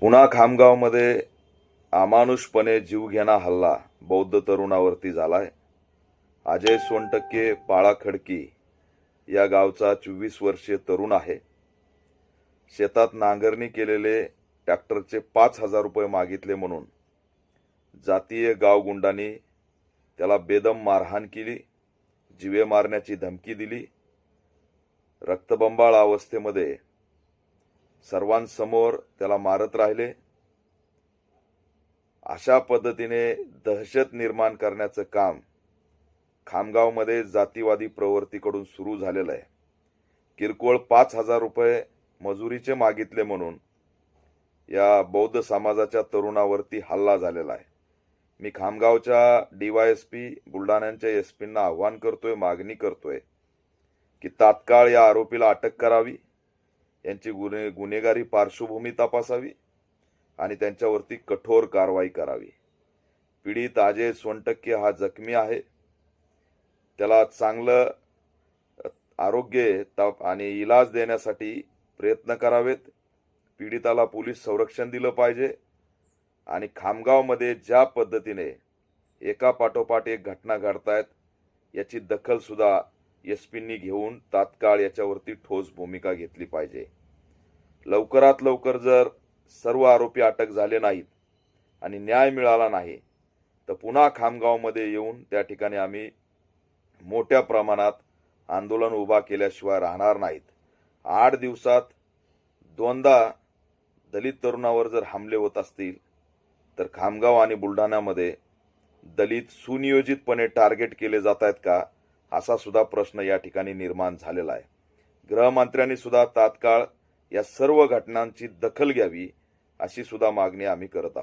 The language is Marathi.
पुन्हा खामगावमध्ये अमानुषपणे जीवघेणा हल्ला बौद्ध तरुणावरती झालाय. अजय सोनटक्के पाळा खडकी या गावचा चोवीस वर्षीय तरुण आहे. शेतात नांगरणी केलेले ट्रॅक्टरचे पाच हजार रुपये मागितले म्हणून जातीय गावगुंडांनी त्याला बेदम मारहाण केली जिवे मारण्याची धमकी दिली. रक्तबंबाळ अवस्थेमध्ये सर्वांसमोर त्याला मारत राहिले. अशा पद्धतीने दहशत निर्माण करण्याचं काम खामगावमध्ये जातीवादी प्रवृत्तीकडून सुरू झालेलं आहे. किरकोळ पाच हजार रुपये मजुरीचे मागितले म्हणून या बौद्ध समाजाच्या तरुणावरती हल्ला झालेला आहे. मी खामगावच्या डीवायएसपी बुलढाण्याच्या एस पींना आव्हान करतोय मागणी करतोय की तात्काळ या आरोपीला अटक करावी. यांची गुन्हे गुन्हेगारी पार्श्वभूमी तपासावी आणि त्यांच्यावरती कठोर कारवाई करावी. पीडित अजय सोनटक्के हा जखमी आहे. त्याला चांगलं आरोग्य ताप आणि इलाज देण्यासाठी प्रयत्न करावेत. पीडिताला पोलीस संरक्षण दिलं पाहिजे आणि खामगावमध्ये ज्या पद्धतीने एका पाठोपाठ एक घटना घडतायत याची दखलसुद्धा एस पींनी घेऊन तात्काळ याच्यावरती ठोस भूमिका घेतली पाहिजे. लवकरात लवकर जर सर्व आरोपी अटक झाले नाहीत आणि न्याय मिळाला नाही तर पुन्हा खामगावमध्ये येऊन त्या ठिकाणी आम्ही मोठ्या प्रमाणात आंदोलन उभा केल्याशिवाय राहणार नाहीत. आठ दिवसात दोनदा दलित तरुणावर जर हमले होत असतील तर खामगाव आणि बुलढाण्यामध्ये दलित सुनियोजितपणे टार्गेट केले जात आहेत का असा सुद्धा प्रश्न या ठिकाणी निर्माण झालेला आहे. गृहमंत्र्यांनी सुद्धा तात्काळ या सर्व घटनांची दखल घ्यावी अशी सुद्धा मागणी आम्ही करत आहोत.